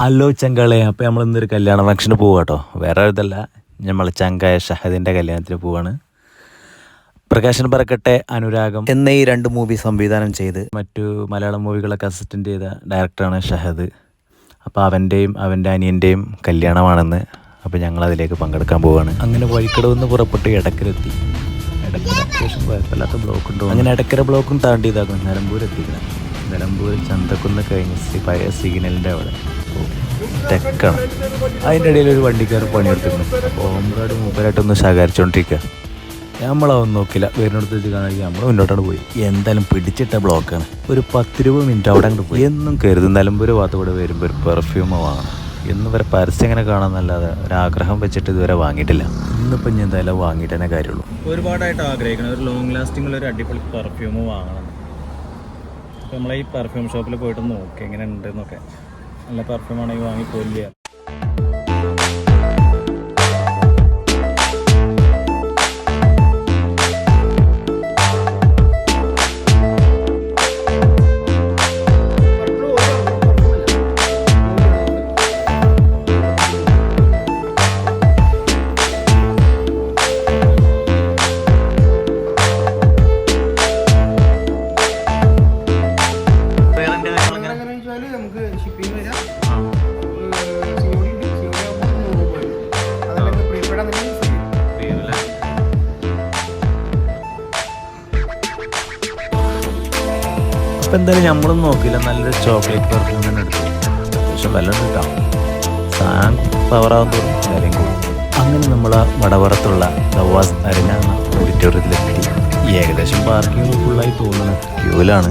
Hello ചങ്കളെ അപ്പോൾ നമ്മൾ ഇന്നൊരു കല്യാണ ഫംഗ്ഷന് പോവുക കേട്ടോ വേറെ ഇതല്ല നമ്മൾ ചങ്കായ ഷഹദിന്റെ കല്യാണത്തിന് പോവാണ്. പ്രകാശൻ പറക്കട്ടെ അനുരാഗം. എന്ന ഈ രണ്ട് മൂവി സംവിധാനം ചെയ്ത് മറ്റു മലയാളം മൂവികളൊക്കെ അസിസ്റ്റന്റ് ചെയ്ത ഡയറക്ടറാണ് ഷഹദ്. അപ്പോൾ അവന്റെയും അവന്റെ അനിയന്റെയും കല്യാണമാണെന്ന് അപ്പോൾ ഞങ്ങൾ അതിലേക്ക് പങ്കെടുക്കാൻ പോവുകയാണ് അങ്ങനെ വഴിക്കടവെന്ന് പുറപ്പെട്ട് ഇടക്കരെത്തി ഇടക്കര അത്യാവശ്യം കുഴപ്പമില്ലാത്ത ബ്ലോക്ക് ഉണ്ടോ. അങ്ങനെ ഇടക്കര ബ്ലോക്കും താണ്ടി ഇതാക്കും നിലമ്പൂർ എത്തിക്കണം നിലമ്പൂർ ചന്തക്കുന്ന് കഴിഞ്ഞ് പഴയ സിഗ്നലിന്റെ അവിടെ. തെക്കാണ്. അതിന്റെ ഇടയിൽ ഒരു വണ്ടിക്കാർ പണിയെടുത്തിരുന്നു. അപ്പോൾ ഓമ്രാട് മൂപ്പരായിട്ടൊന്ന് ശകാരിച്ചുകൊണ്ടിരിക്കുക നമ്മളതൊന്നും നോക്കില്ല. വരുന്നിടത്ത് വെച്ച് കാണാൻ നമ്മൾ മുന്നോട്ടാണ് പോയി. എന്തായാലും പിടിച്ചിട്ട ബ്ലോക്കാണ്. ഒരു പത്ത് രൂപ മിനിറ്റ് അവിടെ അങ്ങോട്ട് പോയി. എന്നും കരുതുന്നാലും ഒരു ഭാഗത്ത് കൂടെ വരുമ്പോൾ ഒരു പെർഫ്യൂം വാങ്ങണം. എന്നും വരെ പരസ്യം ഇങ്ങനെ കാണാമെന്നല്ലാതെ ഒരാഗ്രഹം വെച്ചിട്ട് ഇതുവരെ വാങ്ങിയിട്ടില്ല. ഇന്നിപ്പം ഞാൻ എന്തായാലും വാങ്ങിയിട്ട് തന്നെ കാര്യമുള്ളൂ. ഒരുപാടായിട്ട് ആഗ്രഹിക്കണം. ഒരു ലോങ് ലാസ്റ്റിംഗ് ഉള്ള ഒരു അടിപൊളി പെർഫ്യൂം വാങ്ങണം. നമ്മളെ ഈ പെർഫ്യൂം ഷോപ്പിൽ പോയിട്ട് നോക്കി. എങ്ങനെ ഉണ്ടെന്നൊക്കെ നല്ല പെർഫ്യൂമാണെങ്കിൽ വാങ്ങി പോലില്ല അപ്പം എന്തായാലും നമ്മളും നോക്കില്ല. നല്ലൊരു ചോക്ലേറ്റ് പെർഫ്യൂം തന്നെ എടുത്തു. അത്യാവശ്യം വല്ലതും കിട്ടാം സാധനം പവറാകും തോറും വിലയും കൂടും. അങ്ങനെ നമ്മൾ വടവറത്തുള്ള ദവാസ് അരങ്ങ ഓഡിറ്റോറിയത്തിലെത്തി ഏകദേശം പാർക്കിംഗ് ഫുള്ളായി തോന്നുന്നു. ക്യൂലാണ്.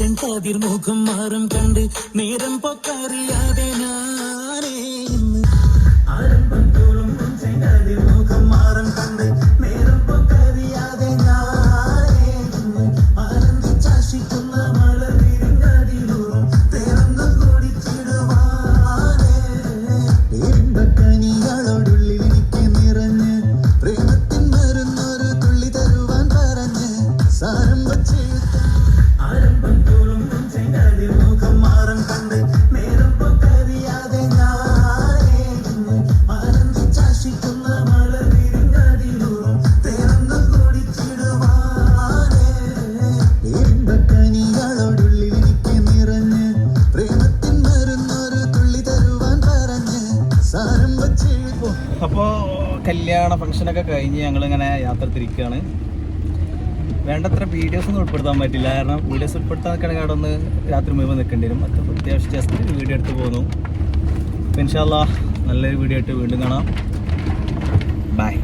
செங்கதிர் முகம் மாறும் கண்டு நேரம் போக்கறியாதே நானே. ஆரம்பம் தோறும் செங்கதிர் முகம் കല്യാണ ഫംഗ്ഷനൊക്കെ കഴിഞ്ഞ് ഞങ്ങളിങ്ങനെ യാത്ര തിരിക്കുകയാണ് വേണ്ടത്ര വീഡിയോസ് ഒന്നും ഉൾപ്പെടുത്താൻ പറ്റില്ല. കാരണം വീഡിയോസ് ഉൾപ്പെടുത്താൻ നിൽക്കണമെങ്കിൽ അവിടെ ഒന്ന് രാത്രി മുഴുവൻ നിൽക്കേണ്ടി വരും. അത്ര അത്യാവശ്യം ജസ്റ്റ് വീഡിയോ എടുത്ത് പോകുന്നു ഇൻഷാല്ല നല്ലൊരു വീഡിയോ ആയിട്ട് വീണ്ടും കാണാം. ബൈ